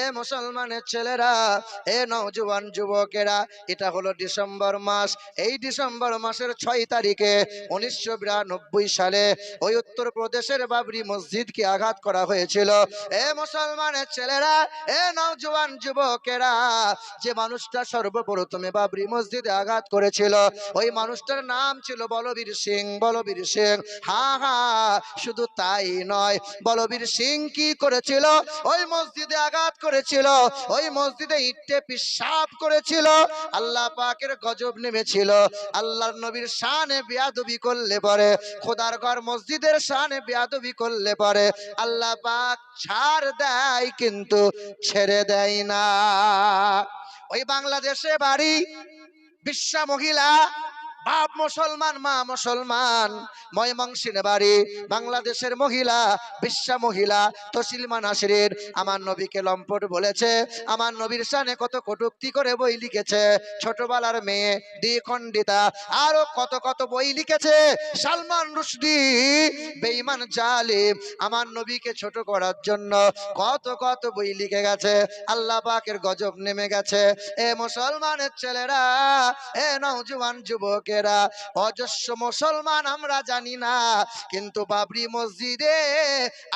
এ মুসলমানের ছেলেরা, এ নওজোয়ান যুবকেরা, এটা হলো ডিসেম্বর মাস। এই ডিসেম্বর মাসের ছয় তারিখে উনিশশো বিরানব্বই সালে ওই উত্তরপ্রদেশের বাবরি মসজিদকে আঘাত করা হয়েছিল। এ মুসলমানের ছেলেরা, এ নওজোয়ান যুবকেরা, যে মানুষটা সর্বপ্রথমে বাবরি মসজিদে আঘাত করেছিল, ওই মানুষটার নাম ছিল বলবীর সিং। বলবীর সিং, হা হা, শুধু তাই নয়, বলবীর সিং কি করেছিল? ওই মসজিদে আঘাত করেছিল, ওই মসজিদে ইটে পিসাব করেছিল, আল্লাহ পাকের গজব নেমেছিল, আল্লাহর নবীর শানে বিয়াদবি করলে পরে, খোদার ঘর মসজিদের শানে বিয়াদবি করলে পরে, আল্লাহ পাক ছাড় দেয় কিন্তু ছেড়ে দেয় না। ওই বাংলাদেশে বাড়ি, বিশ্বা মহিলা বাপ মুসলমান, মা মুসলমান ময়মংসিনে বাড়ি, বাংলাদেশের মহিলা, বিশ্বা মহিলা তসিলমা নাসরিন আমার নবীকে লম্পট বলেছে, আমার নবীর সানে কত কটুক্তি করে বই লিখেছে, ছোটবেলার মেয়ে দ্বিখণ্ডিতা আরও কত কত বই লিখেছে, সালমান রুশদি, বেঈমান জালিম, আমার নবীকে ছোট করার জন্য কত কত বই লিখে গেছে, আল্লাহ পাকের গজব নেমে গেছে, এ মুসলমানের ছেলেরা, এ নওজোয়ান যুবকেরা অজস্র মুসলমান আমরা জানি না, কিন্তু বাবরি মসজিদে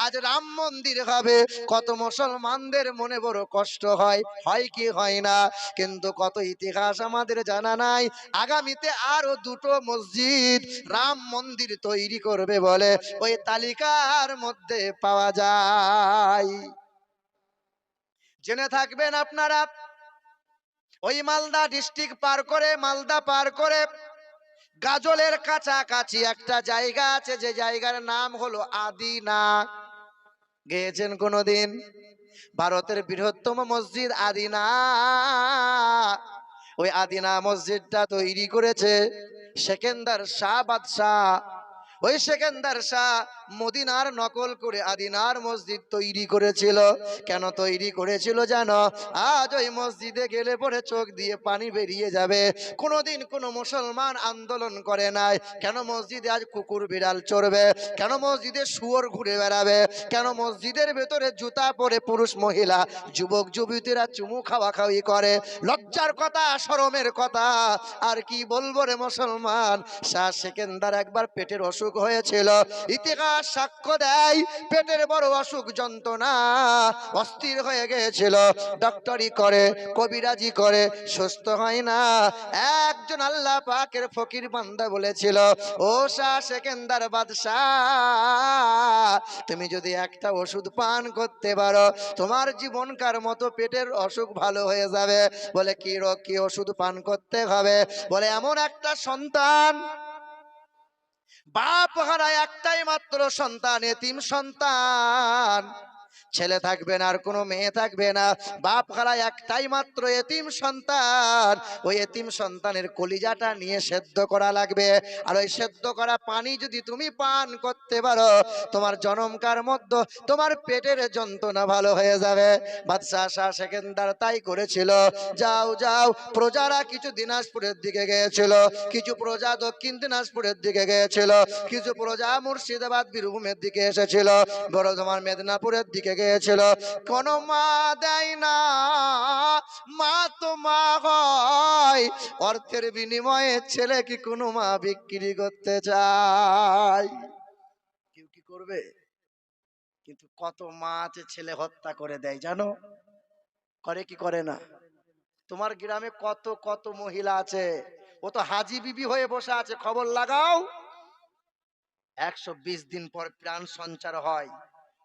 আজ রাম মন্দির হবে। কত মুসলমানদের মনে বড় কষ্ট হয় হয় কি হয় না? কিন্তু কত ইতিহাস আমাদের জানা নাই। আগামীতে আরও দুটো মসজিদ রাম মন্দির তৈরি করবে বলে ওই তালিকার মধ্যে পাওয়া যায়। জেনে থাকবেন আপনারা, ওই মালদা ডিস্ট্রিক্ট পার করে, মালদা পার করে গাজলের কাছাকাছি একটা জায়গা আছে, যে জায়গার নাম হলো আদিনা। গেয়েছেন কোনোদিন? ভারতের বৃহত্তম মসজিদ আদিনা। ওই আদিনা মসজিদটা তৈরি করেছে সেকেন্দার শাহ বাদশাহ। ওই সেকেন্দার শাহ মদিনার নকল করে আদিনার মসজিদ তৈরি করেছিল। কেন তৈরি করেছিল জানো? আজ ওই মসজিদে গেলে পরে চোখ দিয়ে পানি বেরিয়ে যাবে। কোনোদিন কোনো মুসলমান আন্দোলন করে নাই। কেন মসজিদে আজ কুকুর, বিড়াল চড়বে? কেন মসজিদে শুয়োর ঘুরে বেড়াবে? কেন মসজিদের ভেতরে জুতা পরে পুরুষ, মহিলা, যুবক, যুবতীরা চুমু খাওয়া খাওয়ি করে? লজ্জার কথা শরমের কথা। আর কি বলব রে মুসলমান? শাহ সেকেন্দার একবার পেটের অসুখ হয়েছিল। ইতিহাস সাক্ষ্য দেয়, পেটের বড় অসুখ যন্ত্রণা অস্থির হয়ে গিয়েছিল। ডক্টরি করে, কবিরাজি করে, সুস্থ হয় না। একজন আল্লাহ পাকের ফকির বান্দা বলেছিল, ও শাহ সেকেন্দার বাদশাহ, তুমি যদি একটা ওষুধ পান করতে পারো, তোমার জীবনকার মতো পেটের অসুখ ভালো হয়ে যাবে। বলে, কি রোগ, কি ওষুধ পান করতে হবে? বলে, এমন একটা সন্তান বাপ হারায় একটাই মাত্র সন্তান এতিম সন্তান। ছেলে থাকবে না আর কোনো মেয়ে থাকবে না। বাপ হারায় একটাই মাত্র এতিম সন্তান। ওই এতিম সন্তানের কলিজাটা নিয়ে সেদ্ধ করা লাগবে। আর ওই সেদ্ধ করা পানি যদি তুমি পান করতে পারো, তোমার জনমকার মধ্যে তোমার পেটের যন্ত্রণা ভালো হয়ে যাবে। বাদশাহ শাহ সেকেন্দার তাই করেছিল। যাও যাও, প্রজারা কিছু দিনাজপুরের দিকে গিয়েছিল। কিছু প্রজা দক্ষিণ দিনাজপুরের দিকে গিয়েছিল। কিছু প্রজা মুর্শিদাবাদ বীরভূমের দিকে এসেছিল। বড় তোমার মেদিনীপুরের দিকে গিয়েছিল, কোন মা দেয় না, মা তো মা হয়। অর্থের বিনিময়ে ছেলে কি কোনো মা বিক্রি করতে চায়? কেউ কি করবে? কিন্তু কত মা আছে ছেলে হত্যা করে দেয়, জানো? করে কি করে না? তোমার গ্রামে কত কত মহিলা আছে? ও তো হাজি বিবি হয়ে বসে আছে, খবর লাগাও। একশো বিশ দিন পর প্রাণ সঞ্চার হয়।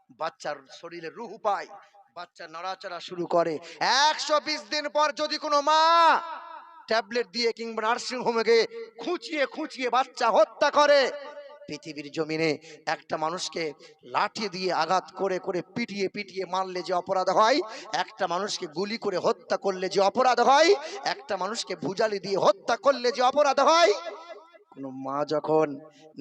বাচ্চার শরীরে রুহ পায়, বাচ্চা নড়াচড়া শুরু করে। একশো বিশ দিন পর যদি কোনো মা ট্যাবলেট দিয়ে কিংবা নার্সিং হোমে গিয়ে খুঁচিয়ে খুঁচিয়ে বাচ্চা হত্যা করে, পৃথিবীর জমিনে একটা মানুষকে লাঠি দিয়ে আঘাত করে করে পিটিয়ে পিটিয়ে মারলে যে অপরাধ হয়, একটা মানুষকে গুলি করে হত্যা করলে যে অপরাধ হয়, একটা মানুষকে ভুজালি দিয়ে হত্যা করলে যে অপরাধ হয় কোনো মা যখন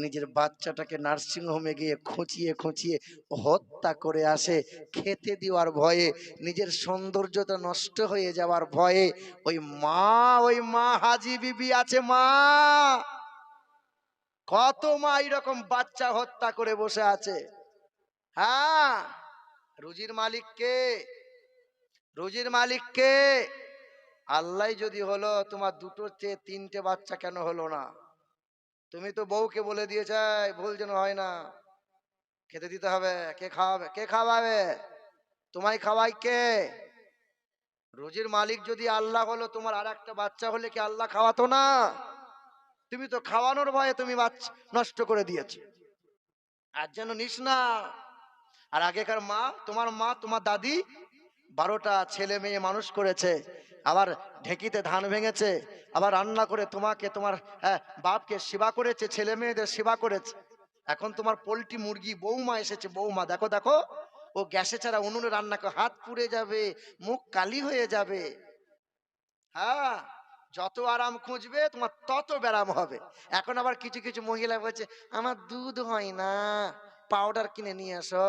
নিজের বাচ্চাটাকে নার্সিং হোমে গিয়ে খুঁচিয়ে খুঁচিয়ে হত্যা করে আসে, খেতে দেওয়ার ভয়ে, নিজের সৌন্দর্যটা নষ্ট হয়ে যাওয়ার ভয়ে, ওই মা ওই মা হাজি বিবি আছে মা। কত মা এরকম বাচ্চা হত্যা করে বসে আছে। হ্যাঁ রুজির মালিক কে? রুজির মালিককে আল্লাহ যদি হলো, তোমার দুটো চেয়ে তিনটে বাচ্চা কেন হলো না? তুমি তো বউকে বলে দিয়েছে, "এই ভুল যেন হয় না। খেতে দিতে হবে, কে খাওয়াবে কে খাওয়াবে? তোমায় খাওয়াই কে? রুজির মালিক যদি আল্লাহ হলো, তোমার আর একটা বাচ্চা হলে কি আল্লাহ খাওয়াতো না? তুমি তো খাওয়ানোর ভয়ে তুমি নষ্ট করে দিয়েছ। আর যেন নিস না। আর আগেকার মা, তোমার মা, তোমার দাদি বারোটা ছেলে মেয়ে মানুষ করেছে। আবার ঢেকিতে ধান ভেঙেছে আবার রান্না করে তোমাকে তোমার হ্যাঁ, বাপকে সেবা করেছে ছেলে মেয়েদের সেবা করেছে। এখন তোমার পোলট্রি মুরগি বৌমা এসেছে বৌমা দেখো দেখো ও গ্যাসে ছাড়া উনুনে রান্না করে হাত পুড়ে যাবে মুখ কালি হয়ে যাবে। হ্যাঁ যত আরাম খুঁজবে তোমার তত ব্যারাম হবে। এখন আবার কিছু কিছু মহিলা বলছে আমার দুধ হয় না। পাউডার কিনে নিয়ে আসো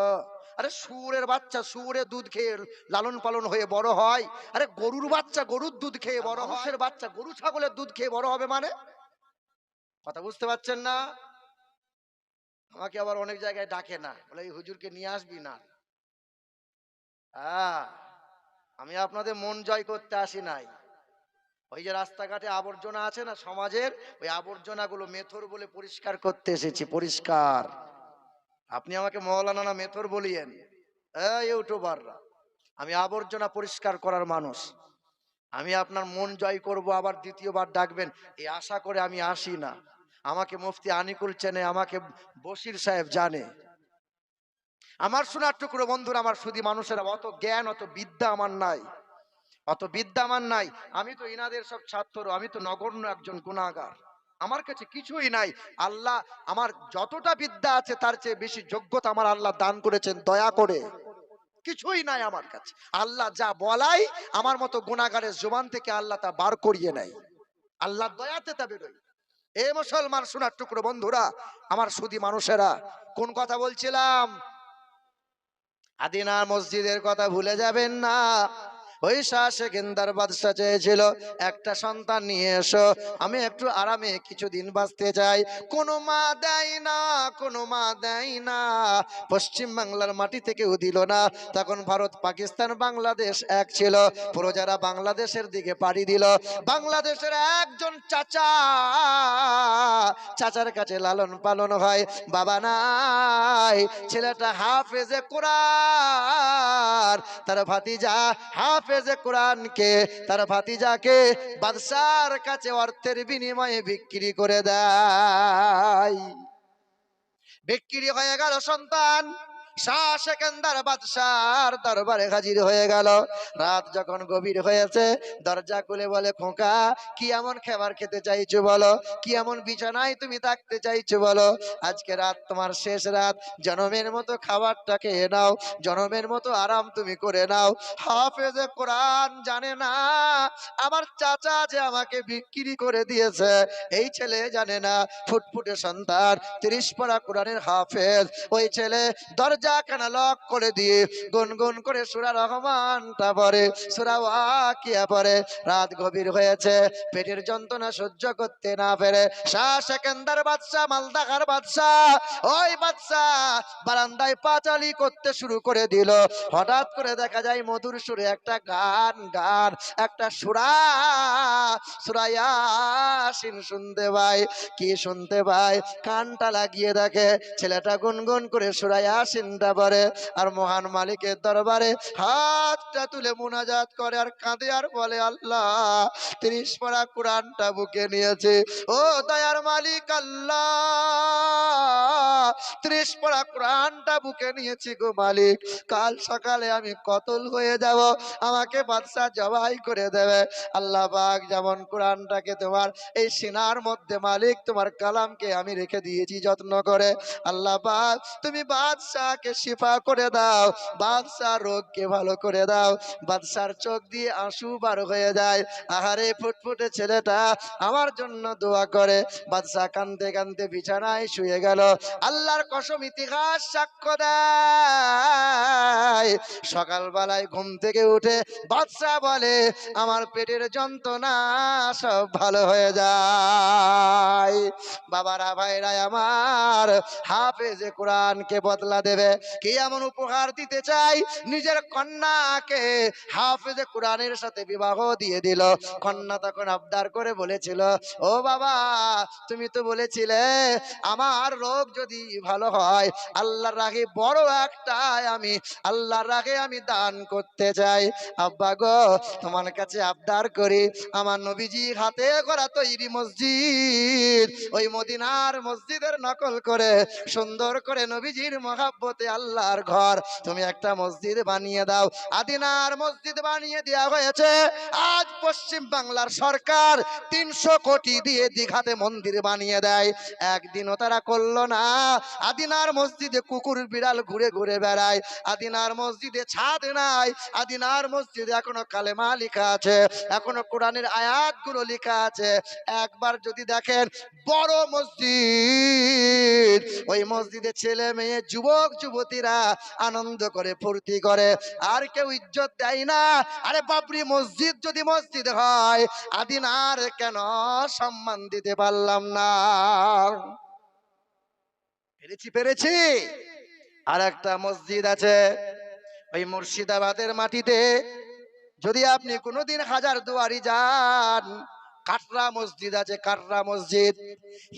আরে শুয়োরের বাচ্চা শুয়োরের দুধ খেয়ে লালন পালন হয়ে বড় হয়। আরে গরুর বাচ্চা গরুর দুধ খেয়ে বড় মানুষের বাচ্চা গরু ছাগলের দুধ খেয়ে বড় হবে মানে? কথা বুঝতে পারছেন না? আমাকে আবার অনেক জায়গায় ডাকে না। বলে এই হুজুরকে নিয়ে আসবি না? হ্যাঁ আমি আপনাদের মন জয় করতে আসি নাই। ওই যে রাস্তাঘাটে আবর্জনা আছে না সমাজের ওই আবর্জনাগুলো মেথর বলে পরিষ্কার করতে এসেছি পরিষ্কার। আপনি আমাকে মৌলানা মেথর বলিয়েন। ইউটিউবাররা, আমি আবর্জনা পরিষ্কার করার মানুষ। আমি আপনার মন জয় করব, আবার দ্বিতীয়বার ডাকবেন। এই আশা করে আমি আসি না। আমাকে মুফতি আনিকুল চেনে, আমাকে বসির সাহেব জানে। আমার শোনার টুকরো বন্ধুরা, আমার শুধু মানুষেরা, অত জ্ঞান, অত বিদ্যা আমার নাই। অত বিদ্যা আমার নাই। আমি তো ইনাদের সব ছাত্র, আমি তো নগণ্য একজন গুণাগার। আমার কাছে কিছুই নাই। আল্লাহ আমার যতটা বিদ্যা আছে, তার চেয়ে বেশি যোগ্যতা আমার আল্লাহ দান করেছেন, দয়া করে। কিছুই নাই আমার কাছে। আল্লাহ যা বলাই, আমার মতো গুণাগারের জোবান থেকে আল্লাহ তা বার করিয়ে নেয়। আল্লাহ দয়াতে তা বেরোয়। এ মুসলমান, শোনার টুকরো বন্ধুরা, আমার সুদী মানুষেরা, কোন কথা বলছিলাম? আদিনা মসজিদের কথা ভুলে যাবেন না। ওই শাহ সেকেন্দার বাদশা চেয়েছিল, একটা সন্তান নিয়ে এসো, আমি একটু আরামে কিছুদিন বাঁচতে চাই। কোনো মা দেয় না, কোনো মা দেয় না। পশ্চিম বাংলার মাটি থেকেও দিল না। তখন ভারত, পাকিস্তান, বাংলাদেশ এক ছিল। প্রজারা বাংলাদেশের দিকে পাড়ি দিল। বাংলাদেশের একজন চাচা, চাচার কাছে লালন পালন হয়। বাবা নাই, ছেলেটা হাফেজে কোরআন, তার ভাতিজা হাফেজে কোরআনকে তার ভাতিজাকে বাদশার কাছে অর্থের বিনিময়ে বিক্রি করে দেয়। বিক্রি হয়ে গেল সন্তান। সেকেন্দার বাদশার দরবারে হাজির হয়ে গেল। রাত যখন গভীর হয়েছে, দরজা খুলে বলে, খোকা, কি এমন খেতে চাইছো বলো? কি এমন বিছানায় তুমি থাকতে চাইছো বলো? আজকে রাত তোমার শেষ রাত, জনমের মতো খাবারটা খেয়ে নাও, জনমের মতো আরাম তুমি করে নাও। হাফেজে কোরআন জানে না, আমার চাচা যে আমাকে বিক্রি করে দিয়েছে, এই ছেলে জানে না। ফুটফুটে সন্তান, তিরিশ পারা কোরআনের হাফেজ, ওই ছেলে দরজা কানা লক করে দিয়ে গুনগুন করে সুরা রহমানটা পরে সুরা ওয়াকিয়া পরে রাত গভীর হয়েছে, পেটের যন্ত্রণা সহ্য করতে না পেরে শাহ সেকেন্দার বাদশাহ মালদাকার বাদশাহ, ওই বাদশাহ বারান্দায় পাঁচালি করতে শুরু করে দিল। হঠাৎ করে দেখা যায় মধুর সুরে একটা গান গান, একটা সুরা। সুরায়াসিন শুনতে পাই কি শুনতে পাই কানটা লাগিয়ে দেখে, ছেলেটা গুনগুন করে সুরায়াসিনটা পরে আর মহান মালিকের দরবারে হাতটা তুলে মুনাজাত করে আর কাঁদে আর বলে, আল্লাহ, তিরিশ পড়া কোরআনটা বুকে নিয়েছে। ও দয়ার মালিক, আল্লাহ, ত্রিশ পড়া কোরআনটা বুকে নিয়েছি গো মালিক। কাল সকালে আমি কতল হয়ে যাব, আমাকে বাদশাহ জবাই করে দেবে। আল্লাহ পাক যেমন কোরআনটাকে তোমার এই সিনার মধ্যে মালিক তোমার কালামকে আমি রেখে দিয়েছি যত্ন করে। আল্লাহ পাক, তুমি বাদশাহকে শিফা করে দাও বাদশাহ রোগকে ভালো করে দাও। বাদশার চোখ দিয়ে আঁসু বার হয়ে যায়। আহারে ফুটফুটে ছেলেটা আমার জন্য দোয়া করে। বাদশাহ কান্দতে কান্দতে বিছানায় শুয়ে গেল। আল্লাহর কসম, ইতিহাস সাক্ষ্য দেয়। সকালবেলায় ঘুম থেকে উঠে বাদশাহ বলে, আমার পেটের যন্ত্রণা সব ভালো হয়ে যায়। বাবারা, ভাইরা আমার হাফেজে কোরআনকে বদলা দেবে। কে এমন উপহার দিতে চাই নিজের কন্যাকে হাফেজে কোরআনের সাথে বিবাহ দিয়ে দিল। কন্যা তখন আবদার করে বলেছিল, ও বাবা, তুমি তো বলেছিলে আমার রোগ যদি ভালো হয়, আল্লাহর রাগে বড় একটা আমি, আল্লাহর রাগে আমি দান করতে চাই। আব্বা গো, তোমার কাছে আবদার করি, আমার নবীজি হাতে করা তৈরি মসজিদ, ওই মদিনার মসজিদের নকল করে সুন্দর করে নবীজির মহাব্বতে আল্লাহর ঘর। তুমি একটা মসজিদ বানিয়ে দাও। আদিনার মসজিদ বানিয়ে দেওয়া হয়েছে। আজ পশ্চিম বাংলার সরকার তিনশো কোটি দিয়ে দীঘাতে মন্দির বানিয়ে দেয়। একদিনও তারা করল না। আদিনার মসজিদে কুকুর, বিড়াল ঘুরে ঘুরে বেড়ায়। আদিনার মসজিদে ছাদ নাই। আদিনার মসজিদে এখনও কালেমা লেখা আছে। এখনও কোরআনের আয়াতগুলো লেখা আছে। একবার যদি দেখেন, বড় মসজিদ। ওই মসজিদে ছেলে মেয়ে, যুবক যুবতীরা আনন্দ করে, ফুর্তি করে। আর কেউ ইজ্জত দেয় না। আরে বাবরি মসজিদ যদি মসজিদ হয় আদিনার কেন সম্মান দিতে পারলাম না। পেরেছি পেরেছি। আর একটা মসজিদ আছে, ওই মুর্শিদাবাদের মাটিতে। যদি আপনি কোনোদিন হাজার দুয়ারি যান কাটরা মসজিদ আছে, কাটরা মসজিদ।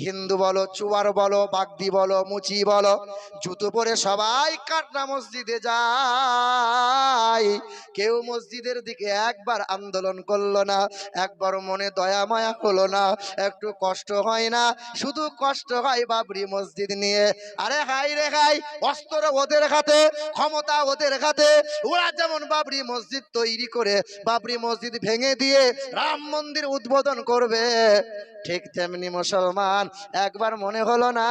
হিন্দু বলো, চুয়ার বলো, বাগদি বলো, মুচি বলো, জুতো পরে সবাই কাটরা মসজিদে যায়। কেউ মসজিদের দিকে একবার আন্দোলন করল না, একবার মনে দয়া মায়া হলো না, একটু কষ্ট হয় না, শুধু কষ্ট হয় বাবরি মসজিদ নিয়ে। আরে হাই রে হাই অস্ত্র ওদের হাতে, ক্ষমতা ওদের হাতে, ওরা যেমন বাবরি মসজিদ তৈরি করে, বাবরি মসজিদ ভেঙে দিয়ে রাম মন্দির উদ্বোধন করবে। ঠিক তেমনি মুসলমান, একবার মনে হলো না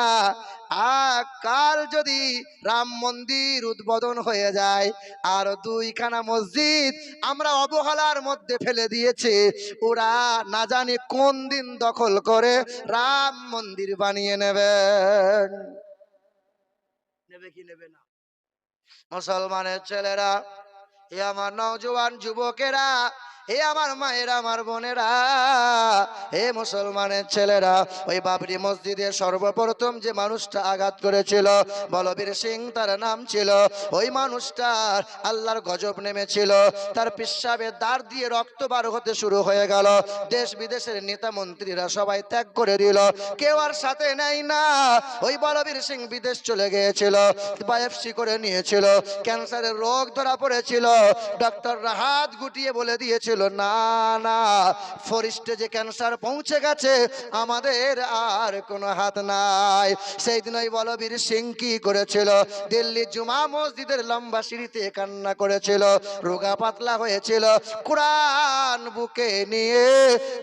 কাল যদি রাম মন্দির উদ্বোধন হয়ে যায়, আর দুইখানা মসজিদ আমরা অবহেলার মধ্যে ফেলে দিয়েছি, ওরা না জানি কোন দিন দখল করে রাম মন্দির বানিয়ে নেবেন নেবে কি নেবে না? মুসলমানের ছেলেরা আমার নওজোয়ান যুবকেরা হে আমার মায়েরা, আমার বোনেরা, হে মুসলমানের ছেলেরা, ওই বাবরি মসজিদে সর্বপ্রথম যে মানুষটা আঘাত করেছিল, বলবীর সিং তার নাম ছিল, ওই মানুষটার আল্লাহর গজব নেমেছিল, তার পিসাবের দাঁড় দিয়ে রক্ত বার হতে শুরু হয়ে গেল, দেশ বিদেশের নেতা মন্ত্রীরা সবাই ত্যাগ করে দিল, কেউ আর সাথে নেই না, ওই বলবীর সিং বিদেশ চলে গিয়েছিল, বায়োপসি করে নিয়েছিল, ক্যান্সারের রোগ ধরা পড়েছিল ডক্টর রাহাত গুটিয়ে বলে দিয়েছিল না না ফোর যে ক্যান্সার পৌঁছে গেছে, আমাদের আর কোনো হাত নাই। সেই দিন ওই বলবীর সিং কি করেছিল, দিল্লি জুমা মসজিদের লম্বা সিঁড়িতে কান্না করেছিল, রোগা পাতলা হয়েছিল, কোরআন বুকে নিয়ে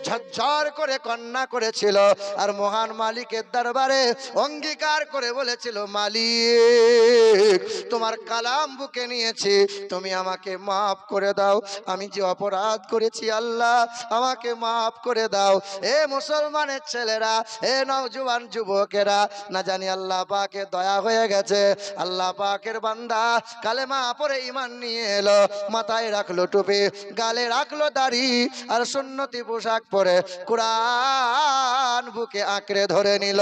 ঝরঝর করে কান্না করেছিল, আর মহান মালিকের দরবারে অঙ্গীকার করে বলেছিল, মালিক, তোমার কালাম বুকে নিয়েছি, তুমি আমাকে মাফ করে দাও, আমি যে অপরাধ করেছি, আল্লাহ, আমাকে মাফ করে দাও। এ মুসলমানের ছেলেরা, এ নওজোয়ান যুবকেরা, না জানি আল্লাহ পাকে দয়া হয়ে গেছে। আল্লাহ পাকের বান্দা কালেমা পরে ইমান নিয়ে এলো, মাথায় রাখল টুপি, গালে রাখল দাড়ি, আর সুন্নতি পোশাক পরে কোরআন বুকে আঁকড়ে ধরে নিল।